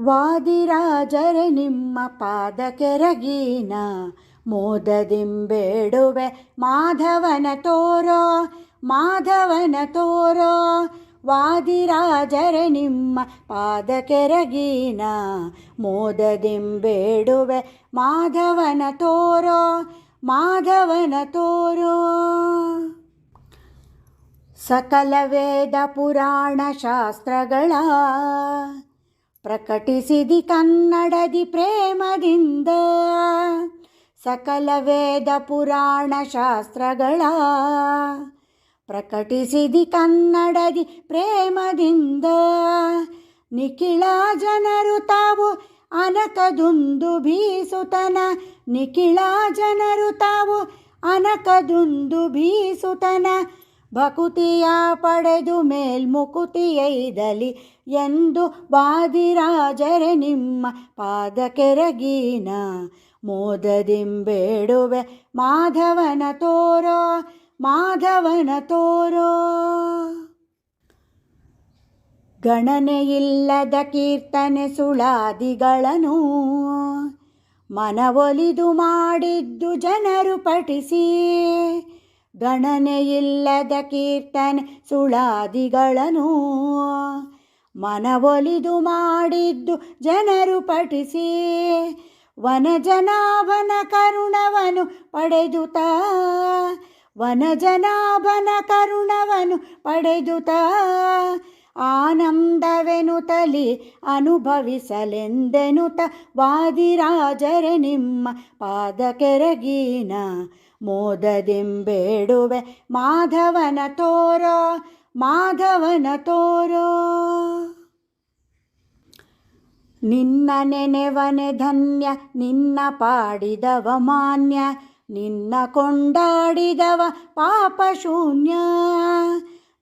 ವಾದಿರಾಜರೆ, ನಿಮ್ಮ ಪಾದ ಕೆರಗೀನ ಮೋದದಿಂಬೇಡುವೆ, ಮಾಧವನ ತೋರೋ ಮಾಧವನ ತೋರೋ, ವಾದಿರಾಜರ, ನಿಮ್ಮ ಪಾದ ಕೆರಗೀನ ಮೋದದಿಂಬೇಡುವೆ, ಮಾಧವನ ತೋರೋ ಮಾಧವನ ತೋರೋ. ಸಕಲ ವೇದ ಪುರಾಣ ಶಾಸ್ತ್ರಗಳ ಪ್ರಕಟಿಸಿದಿ ಕನ್ನಡದಿ ಪ್ರೇಮದಿಂದ ಸಕಲ ವೇದ ಪುರಾಣ ಶಾಸ್ತ್ರಗಳ. ಪ್ರಕಟಿಸಿದಿ ಕನ್ನಡದಿ ಪ್ರೇಮದಿಂದ ನಿಖಿಳ ಜನರು ತಾವು ಅನಕದುಂದು ಬೀಸುತನ ನಿಖಿಳ ಜನರು ತಾವು ಅನಕದುಂದು ಬೀಸುತನ ಭಕುತಿಯ ಪಡೆದು ಮೇಲ್ಮುಕುತಿಯೈದಲಿ ಎಂದು ವಾದಿರಾಜರೆ ನಿಮ್ಮ ಪಾದ ಕೆರಗೀನ ಮೋದದಿಂಬೇಡುವೆ. ಮಾಧವನ ತೋರೋ ಮಾಧವನ ತೋರೋ. ಗಣನೆಯಿಲ್ಲದ ಕೀರ್ತನೆ ಸುಳಾದಿಗಳನು. ಮನವೊಲಿದು ಮಾಡಿದ್ದು ಜನರು ಪಠಿಸಿ. ಗಣನೆಯಿಲ್ಲದ ಕೀರ್ತನೆ ಸುಳಾದಿಗಳನ್ನು ಮನವೊಲಿದು ಮಾಡಿದ್ದು ಜನರು ಪಠಿಸಿ. ವನಜನಾಭನ ಕರುಣವನು ಪಡೆದುತ ವನಜನಾಭನ ಕರುಣವನು ಪಡೆದುತ ಆನಂದವೆನುತಲಿ ಅನುಭವಿಸಲೆಂದೆನುತ ವಾದಿರಾಜರೆ ನಿಮ್ಮ ಪಾದ ಕೆರಗೀನ ಮೋದದಿಂಬೇಡುವೆ ಮಾಧವನ ತೋರೋ. ಮಾಧವನ ತೋರೋ. ನಿನ್ನ ನೆನೆವನೆ ಧನ್ಯ, ನಿನ್ನ ಪಾಡಿದವ ಮಾನ್ಯ, ನಿನ್ನ ಕೊಂಡಾಡಿದವ ಪಾಪ ಶೂನ್ಯ.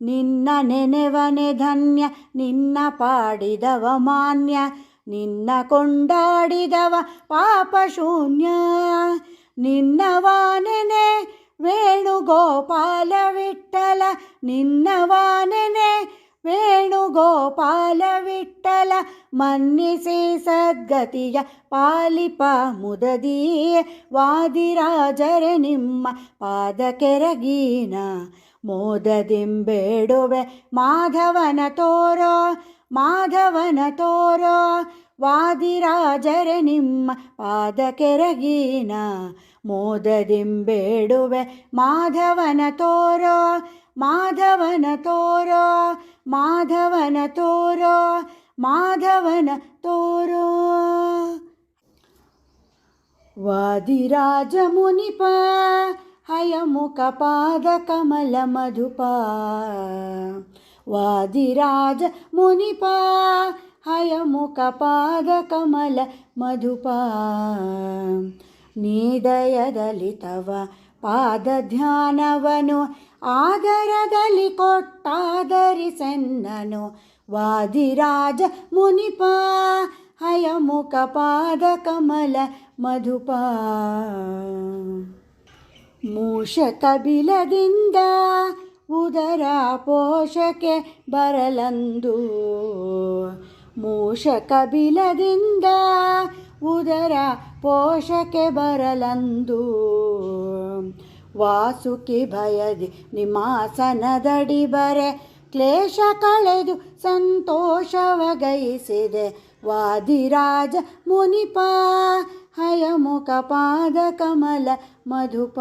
ನಿನ್ನ ನೆನೆವನೆ ಧನ್ಯ, ನಿನ್ನ ಪಾಡಿದವ ಮಾನ್ಯ, ನಿನ್ನ ಕೊಂಡಾಡಿದವ ಪಾಪ ಶೂನ್ಯ. ನಿನ್ನವಾನೆನೆ ವೇಣುಗೋಪಾಲ ವಿಠಲ ನಿನ್ನವಾನೆನೆ ವೇಣುಗೋಪಾಲ ವಿಠಲ ಮನ್ನಿಸಿ ಸದ್ಗತಿಯ ಪಾಲಿಪ ಮುದದಿಯೇ ವಾದಿರಾಜರೆ ನಿಮ್ಮ ಪಾದ ಕೆರಗೀನ ಮೋದದಿಂಬೇಡುವೆ ಮಾಧವನ ತೋರೋ ಮಾಧವನ ತೋರೋ, ವಾದಿರಾಜರೆ ನಿಮ್ಮ ಪಾದ ಕೆರಗೀನ ಮೋದದಿಂಬೇಡುವೆ ಮಾಧವನ ತೋರೋ ಮಾಧವನ ತೋರೋ ಮಾಧವನ ತೋರೋ ಮಾಧವನ ತೋರೋ ವಾದಿರಾಜ ಮುನಿಪ ಹಯಮುಖ ಪಾದ ಕಮಲ ಮಧುಪ ವಾದಿರಾಜ ಮುನಿಪ ಹಯಮುಖ ಪಾದ ಕಮಲ ಮಧುಪ ನೀದಯದಲ್ಲಿ ತವ ಪಾದ ಧ್ಯಾನವನು ಆದರದಲ್ಲಿ ಕೊಟ್ಟಾದರಿಸೆನ್ನನು ವಾದಿರಾಜ ಮುನಿಪ, ಹಯಮುಖ ಪಾದ ಕಮಲ ಮಧುಪ. ಮೂಷ ಕಬಿಲದಿಂದ ಉದರ ಪೋಷಕೆ ಬರಲಂದು. ಮೂಷ ಕಬಿಲದಿಂದ ಉದರ ಪೋಷಕೆ ಬರಲಂದು. ವಾಸುಕಿ ಭಯದಿ ನಿಮಾಸನದಡಿ ಬರೆ, ಕ್ಲೇಶ ಕಳೆದು ಸಂತೋಷವಗೈಸಿದೆ ವಾದಿರಾಜ ಮುನಿಪ, ಹಯಮುಖ ಪಾದ ಕಮಲ ಮಧುಪ.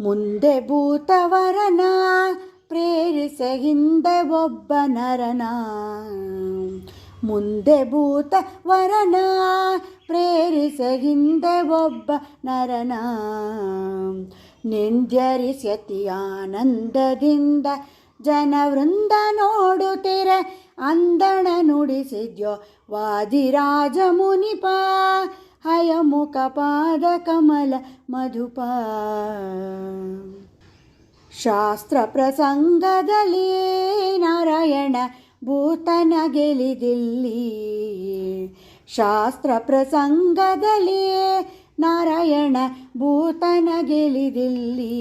ಮುಂದೆ ಭೂತವರನ, ಪ್ರೇರಿಸ ಹಿಂದೆ ಒಬ್ಬ ನರನ. ಮುಂದೆ ಭೂತ ವರನ ಪ್ರೇರಿಸ ಹಿಂದೆ ಒಬ್ಬ ನರನ. ನಿಂದ್ಯರಿಸತಿ ಆನಂದದಿಂದ ಜನವೃಂದ ನೋಡುತ್ತಿರೆ, ಅಂದಣ ನುಡಿಸಿದ್ಯೋ ವಾದಿರಾಜ ಮುನಿಪ. ಹಯಮುಖ ಪಾದ ಕಮಲ ಮಧುಪ. ಶಾಸ್ತ್ರ ಪ್ರಸಂಗದಲ್ಲಿ ನಾರಾಯಣ ಭೂತನ ಗೆಲಿದಿಲ್ಲಿ ಶಾಸ್ತ್ರ ಪ್ರಸಂಗದಲ್ಲಿ ನಾರಾಯಣ ಭೂತನ ಗೆಲಿದಿಲ್ಲಿ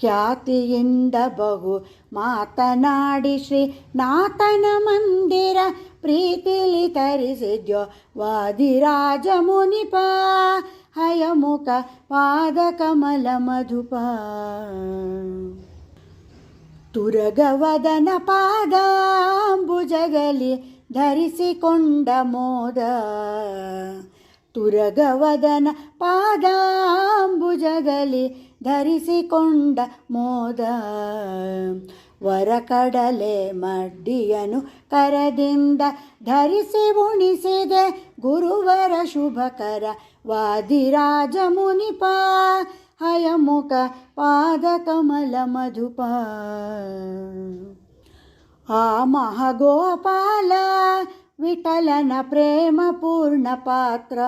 ಖ್ಯಾತಿಯಿಂದ ಬಹು ಮಾತನಾಡಿ ಶ್ರೀ ನಾಥನ ಮಂದಿರ ಪ್ರೀತಿಲಿ ತರಿಸಿದ್ಯೋ ವಾದಿರಾಜ ಮುನಿಪ, ಹಯಮುಖ ಪಾದ ಕಮಲ ಮಧುಪ. ತುರಗವದನ ಪಾದಾಂಬುಜಗಲಿ ಧರಿಸಿಕೊಂಡ ಮೋದ. ತುರಗವದನ ಪಾದಾಂಬುಜಗಲಿ ಧರಿಸಿಕೊಂಡ ಮೋದ. ವರಕಡಲೆ ಮಡ್ಡಿಯನು ಕರದಿಂದ ಧರಿಸಿ ಉಣಿಸಿದೆ ಗುರುವರ ಶುಭಕರ ವಾದಿರಾಜ ಮುನಿಪ. ಹಯಮುಖ ಪಾದ ಕಮಲ ಮಧುಪ ಆ ಮಹಗೋಪಾಲ ವಿಠಲನ ಪ್ರೇಮ ಪೂರ್ಣ ಪಾತ್ರ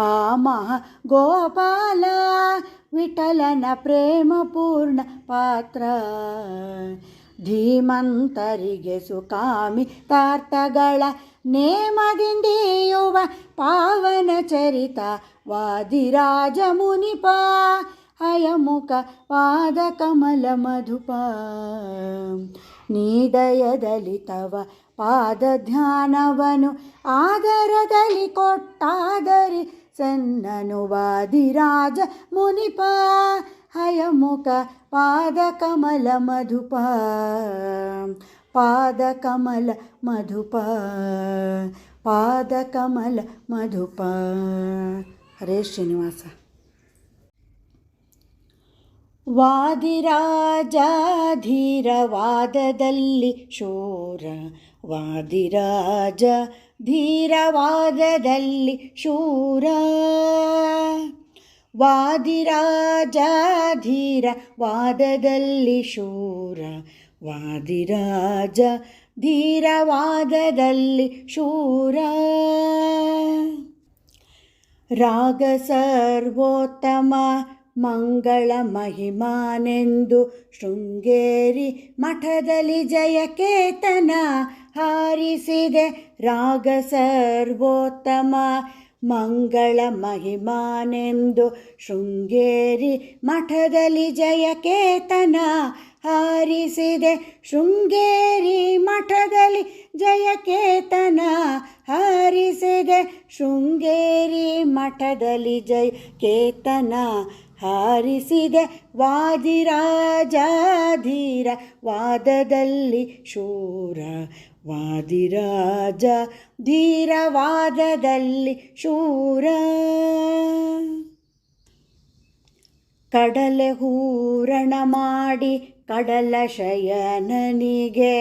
ಆ ಮಹ ಗೋಪಾಲ ವಿಠಲನ ಪ್ರೇಮ ಪೂರ್ಣ ಪಾತ್ರ ಧೀಮಂತರಿಗೆ ಸುಕಾಮಿ ತಾರ್ಥಗಳ ನೇಮದಿಂದೆಯುವ ಪಾವನ ಚರಿತ ವಾದಿರಾಜ ಮುನಿಪ ಹಯಮುಖ ಪಾದ ಕಮಲ ಮಧುಪ ನೀದಯದಲ್ಲಿ ತವ ಪಾದ ಧ್ಯಾನವನು ಆದರದಲ್ಲಿ ಕೊಟ್ಟಾದರಿ ಸನ್ನನು ವಾದಿರಾಜ ಮುನಿಪ ಹಯಮುಖ ಪಾದ ಕಮಲ ಮಧುಪ ಪಾದ ಕಮಲ ಮಧುಪ ಪಾದ ಕಮಲ ಮಧುಪ ಹರೇ ಶ್ರೀನಿವಾಸ. ವಾದಿರಾಜ ಧೀರವಾದದಲ್ಲಿ ಶೂರ ವಾದಿರಾಜ ಧೀರವಾದದಲ್ಲಿ ಶೂರ. ವಾದಿರಾಜ ಧೀರ ವಾದದಲ್ಲಿ ಶೂರ ವಾದಿರಾಜ ಧೀರವಾದದಲ್ಲಿ ಶೂರ. ರಾಗ ಸರ್ವೋತ್ತಮ ಮಂಗಳ ಮಹಿಮಾನೆಂದು ಶೃಂಗೇರಿ ಮಠದಲ್ಲಿ ಜಯಕೇತನ ಹಾರಿಸಿದೆ. ರಾಗ ಸರ್ವೋತ್ತಮ ಮಂಗಳ ಮಹಿಮಾನೆಂದು ಶೃಂಗೇರಿ ಮಠದಲ್ಲಿ ಜಯಕೇತನ ಹಾರಿಸಿದೆ. ಶೃಂಗೇರಿ ಮಠದಲ್ಲಿ ಜಯಕೇತನ ಹಾರಿಸಿದೆ. ಶೃಂಗೇರಿ ಮಠದಲ್ಲಿ ಜಯ ಕೇತನ ಹಾರಿಸಿದೆ. ವಾದಿರಾಜ ಧೀರ ವಾದದಲ್ಲಿ ಶೂರ ವಾದಿರಾಜ ಧೀರವಾದದಲ್ಲಿ ಶೂರ. ಕಡಲೆ ಹೂರಣ ಮಾಡಿ ಕಡಲ ಶಯನನಿಗೆ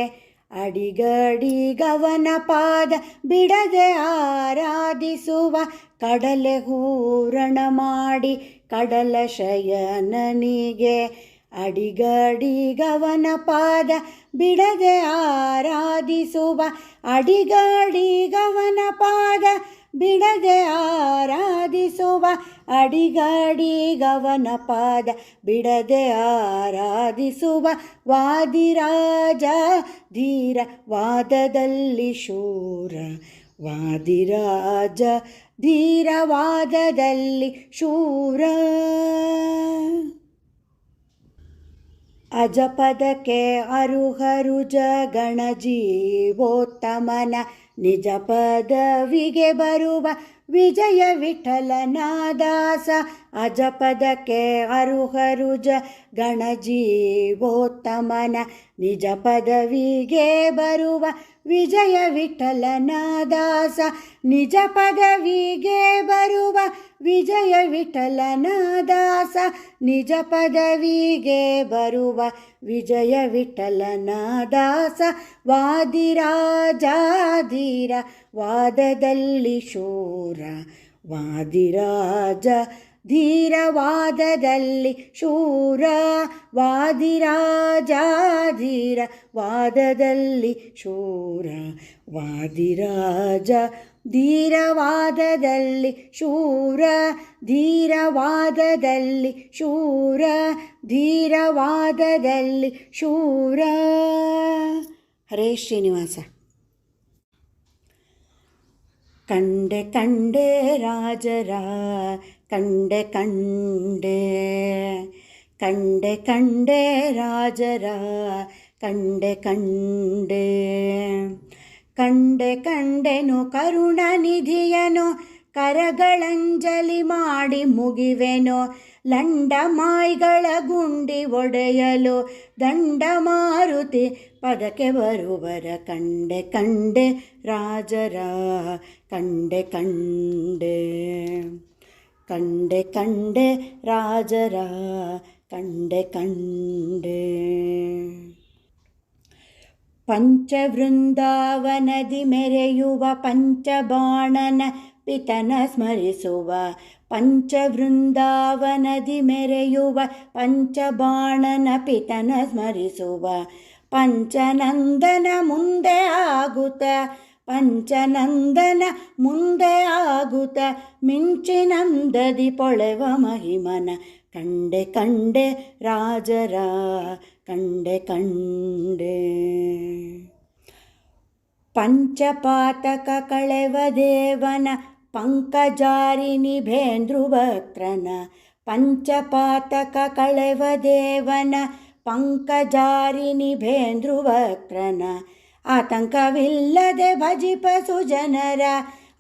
ಅಡಿಗಡಿಗವನ ಪಾದ ಬಿಡದೆ ಆರಾಧಿಸುವ ಕಡಲೆ ಹೂರಣ ಮಾಡಿ ಕಡಲ ಶಯನನಿಗೆ ಅಡಿಗಡಿಗವನ ಪಾದ ಬಿಡದೆ ಆರಾಧಿಸುವ ಅಡಿಗಡಿಗವನ ಪಾದ ಬಿಡದೆ ಆರಾಧಿಸುವ ಅಡಿಗಡಿಗವನ ಪಾದ. ಬಿಡದೆ ಆರಾಧಿಸುವ ವಾದಿರಾಜ ಧೀರ. ವಾದದಲ್ಲಿ ಶೂರ, ವಾದಿರಾಜ ಧೀರವಾದದಲ್ಲಿ ಶೂರ. ಅಜಪದಕ್ಕೆ ಅರುಹರು ಜಗಣ ಜೀವೋತ್ತಮನ ನಿಜ ಪದವಿಗೆ ಬರುವ ವಿಜಯ ವಿಠಲನಾದಾಸ ಅಜಪದಕ್ಕೆ ಅರುಹರುಜ ಗಣಜೀವೋತ್ತಮನ ನಿಜ ಪದವಿಗೆ ಬರುವ ವಿಜಯ ವಿಠಲನಾದಾಸ, ನಿಜ ಪದವಿಗೆ ಬರುವ ವಿಜಯ ವಿಠಲನಾದಾಸ, ನಿಜ ಪದವಿಗೆ ಬರುವ ವಿಜಯ ವಿಠಲನಾದಾಸ, ವಾದಿರಾಜಾಧೀರ ವಾದದಲ್ಲಿ ಶೂರ, ವಾದಿರಾಜ ಧೀರವಾದದಲ್ಲಿ ಶೂರ ವಾದಿರಾಜಾಧೀರ ವಾದದಲ್ಲಿ ಶೂರ ವಾದಿರಾಜ ಧೀರವಾದದಲ್ಲಿ ಶೂರ ಧೀರವಾದದಲ್ಲಿ ಶೂರ ಧೀರವಾದದಲ್ಲಿ ಶೂರ. ಹರೇ ಶ್ರೀನಿವಾಸ. ಕಂಡೆ ಕಂಡೆ ರಾಜರ ಕಂಡೆ ಕಂಡೆ ಕಂಡೆ ಕಂಡೆ ರಾಜರ, ಕಂಡೆ ಕಂಡೆ. ಕಂಡೆ ಕಂಡೆನು ಕರುಣನಿಧಿಯನು, ಕರಗಳಂಜಲಿ ಮಾಡಿ ಮುಗಿವೆನು. ಲಂಡ ಮಾಯ್ಗಳ ಗುಂಡಿ ಒಡೆಯಲು ದಂಡ ಮಾರುತಿ ಪದಕ್ಕೆ ಬರುವರ. ಕಂಡೆ ಕಂಡೆ ರಾಜರ, ಕಂಡೆ ಕಂಡೆ. ಕಂಡೆ ಕಂಡೆ ರಾಜರ, ಕಂಡೆ ಕಂಡೆ. ಪಂಚವೃಂದಾವನದಿ ಮೆರೆಯುವ ಪಂಚಬಾಣನ ಪಿತನ ಸ್ಮರಿಸುವ, ಪಂಚವೃಂದಾವನದಿ ಮೆರೆಯುವ ಪಂಚಬಾಣನ ಪಿತನ ಸ್ಮರಿಸುವ, ಪಂಚನಂದನ ಮುಂದೆ ಆಗುತ್ತ ಪಂಚನಂದನ ಮುಂದೆ ಆಗುತ್ತ ಮಿಂಚಿನಂದದಿ ಪೊಳೆವ ಮಹಿಮನ. ಕಂಡೆ ಕಂಡೆ ರಾಜರ, ಕಂಡೆ ಕಂಡೆ. ಪಂಚಪಾತಕ ಕಳೆವ ದೇವನ, ಪಂಕಜಾರಿ ನಿಭೇಂದ್ರುವಕ್ರನ ಪಂಚಪಾತಕ ಕಳೆವ ದೇವನ ಪಂಕಜಾರಿಣಿ ಭೇಂದ್ರುವಕ್ರನ ಆತಂಕವಿಲ್ಲದೆ ಭಜಿಪ ಸುಜನರ,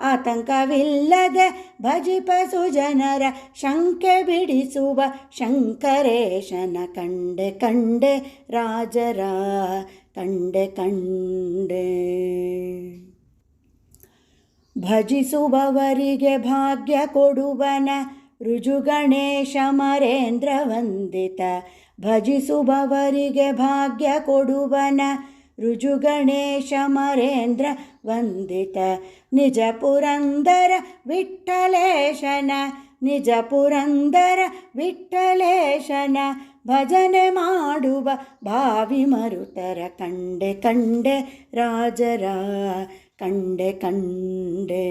ಆತಂಕವಿಲ್ಲದೆ ಭಜಿಪ ಸುಜನರ, ಶಂಕೆ ಬಿಡಿಸುವ ಶಂಕರೇಶನ ಕಂಡೆ ಕಂಡೆ ರಾಜರ ಕಂಡೆ ಕಂಡೆ. ಭಜಿಸುವವರಿಗೆ ಭಾಗ್ಯ ಕೊಡುವನ ರುಜುಗಣೇಶ ಮರೇಂದ್ರ ವಂದಿತ. ಭಜಿಸುವವರಿಗೆ ಭಾಗ್ಯ ಕೊಡುವನ ರುಜುಗಣೇಶ ಮರೇಂದ್ರ ವಂದಿತ ನಿಜ ಪುರಂದರ ವಿಠ್ಠಲೇಶನ ನಿಜ ಪುರಂದರ ವಿಠ್ಠಲೇಶನ ಭಜನೆ ಮಾಡುವ ಭಾವಿ ಮರುತರ. ಕಂಡೆ ಕಂಡೆ ರಾಜರ, ಕಂಡೆ ಕಂಡೆ.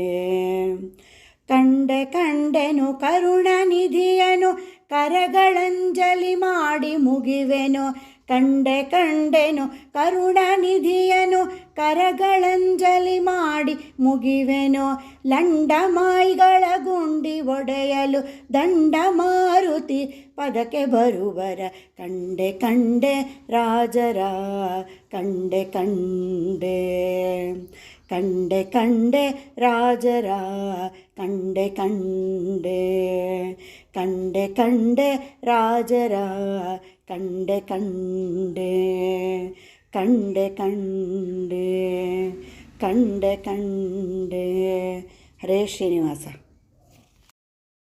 ಕಂಡೆ, ಕಂಡೆನು ಕರುಣನಿಧಿಯನು, ಕರಗಳಂಜಲಿ ಮಾಡಿ ಮುಗಿವೆನು. ಕಂಡೆ ಕಂಡೆನು ಕರುಣನಿಧಿಯನು ಕರಗಳಂಜಲಿ ಮಾಡಿ ಮುಗಿವೆನು. ಲಂಡಮಾಯಿಗಳ ಗುಂಡಿ ಒಡೆಯಲು ದಂಡ ಮಾರುತಿ ಪದಕ್ಕೆ ಬರುವರ. ಕಂಡೆ ಕಂಡೆ ರಾಜರ, ಕಂಡೆ ಕಂಡೆ ಕಂಡೆ ಕಂಡೆ ರಾಜರ, ಕಂಡೆ ಕಂಡೆ ಕಂಡೆ ಕಂಡೆ ರಾಜರ ಕಂಡೆ ಕಂಡೆ ಕಂಡೆ ಕಂಡೆ ಕಂಡೆ ಕಂಡೆ ಹರೇ ಶ್ರೀನಿವಾಸ